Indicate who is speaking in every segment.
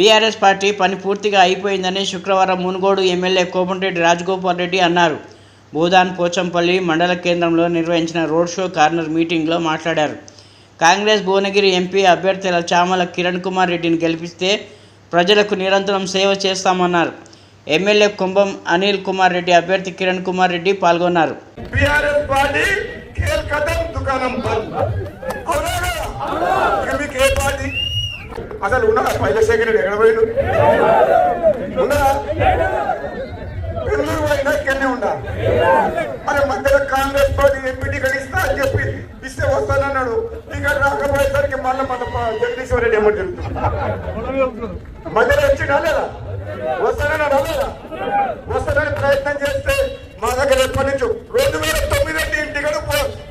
Speaker 1: BRS party పని పూర్తిగా అయిపోయిందని శుక్రవారం మునుగోడు ఎమ్మెల్యే కోమటిరెడ్డి రాజగోపాల్ రెడ్డి అన్నారు. భూదాన్ పోచంపల్లి మండల కేంద్రంలో నిర్వహించిన రోడ్ షో కార్నర్ మీటింగ్లో మాట్లాడారు. కాంగ్రెస్ భువనగిరి ఎంపీ అభ్యర్థుల చామల కిరణ్ కుమార్ రెడ్డిని గెలిపిస్తే ప్రజలకు నిరంతరం సేవ చేస్తామన్నారు. ఎమ్మెల్యే కుంభం అనిల్ కుమార్ రెడ్డి అభ్యర్థి కిరణ్ కుమార్ రెడ్డి పాల్గొన్నారు
Speaker 2: బీఆర్ఎస్ పార్టీ కేల్ కథం దుకాణం బంద్ అవునా కదా? ఇక మీకు ఏ పార్టీ అసలు ఉన్నారా? పైలశేఖర్ ఎక్కడ పోయిండు? ఉన్నారా? బెంగళూరు పోయినా ఇక్కడనే ఉండా? అరే మధ్యలో కాంగ్రెస్ పార్టీ ఎంపీ టికెట్ ఇస్తా అని చెప్పి ఇస్తే వస్తానన్నాడు టికెట్ రాకపోయేసరికి మళ్ళీ మన జగదీశ్వర రెడ్డి ఏమో మధ్యలో వచ్చిండా లేదా? వస్తానన్నా రాలేదా? వస్తానని ప్రయత్నం చేస్తే మా దగ్గర ఎప్పటి నుంచో రెండు వేల తొమ్మిది అంటే టికెట్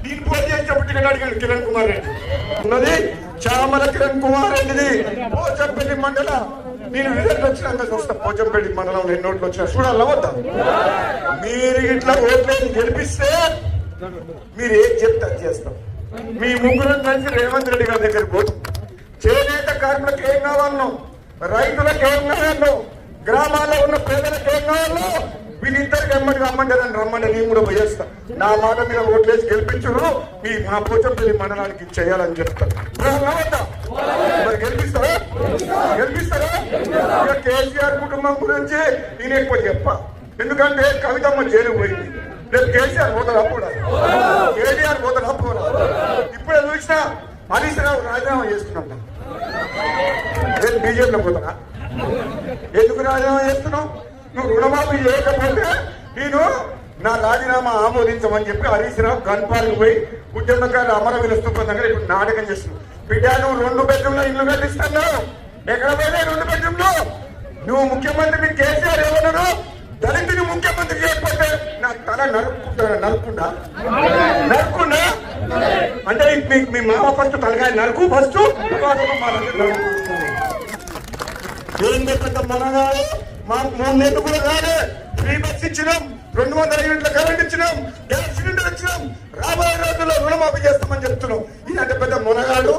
Speaker 2: దీని పోటీ చేసినప్పుడు టికెట్ అడిగాడు కిరణ్ కుమార్ రెడ్డి. ఉన్నది? చామల కిరణ్ కుమార్ రెడ్డిది పోచంపల్లి మండల. నేను రిజల్ట్ వచ్చినాక చూస్తా. పోచంపల్లి మండలంలో ఎన్ని ఓట్లు వచ్చినా. చూడాలా వద్దా? మీరు ఇట్లా ఓట్లేసి గెలిపిస్తే మీరు ఏం చెప్తే చేస్తాం. మీ ముగ్గురు కలిసి రేవంత్ రెడ్డి గారి దగ్గర పోతాం. చేనేత కార్మికులకు ఏం కావాలనో? రైతులకు ఏం కావాలనో? గ్రామాల్లో ఉన్న ప్రజలకు ఏం కావాలో వీళ్ళిద్దరికి ఎమ్మడి రమ్మంటారని రమ్మంటే నేను కూడా పోయేస్తా నా మాట మీద ఓట్లేసి గెలిపించడు మీ మా పోచంపల్లి మండలానికి చేయాలని చెప్తాను మరి గెలిపిస్తారా? గెలిపిస్తారా? ఇక కేసీఆర్ కుటుంబం గురించి నేను ఎక్కువ చెప్ప. ఎందుకంటే కవితమ్మ జైలు పోయింది. రేపు కేసీఆర్ పోతారా కూడా. కేటీఆర్ పోతారా అప్పుడు ఇప్పుడే చూసినా హరీష్ రావు రాజీనామా చేసుకున్నా నేను బీజేపీలో పోతానా ఎందుకు రాజీనామా చేస్తున్నావు? నువ్వు రుణమాఫీ చేయకపోతే నేను నా రాజీనామా ఆమోదించమని చెప్పి హరీష్ రావు గన్పాలకు పోయి ఉద్యమకారులు అమరవీర స్థూపం దగ్గర ఇప్పుడు నాటకం చేస్తున్నావు బిడ్డ నువ్వు రెండు బెడ్రూమ్లో ఇల్లు కట్టిస్తున్నావు ఎక్కడ పోయినా రెండు బెడ్రూమ్లో? నువ్వు ముఖ్యమంత్రి మీ కేసీఆర్ ఏమన్నాడు దళితుని ముఖ్యమంత్రి చేయకపోతే నా తల నరుక్కుంటా నరుక్కుండా నరుక్కుండా అంటే మీ మీ మామ ఫస్ట్ తలకాయ నరుకు ఫస్ట్ ఏం పెట్టంత మనగాడు మా మూడు నెలలు కూడా కాదు ఫ్రీ బస్ ఇచ్చినాం రెండు వందల యూనిట్ల కరెంట్ ఇచ్చినాం. గ్యాస్ సిలిండర్ ఇచ్చినాం. రాబోయే రోజుల్లో రుణమాఫీ చేస్తామని చెప్తున్నాం. ఇలాంటి పెద్ద మునగాడు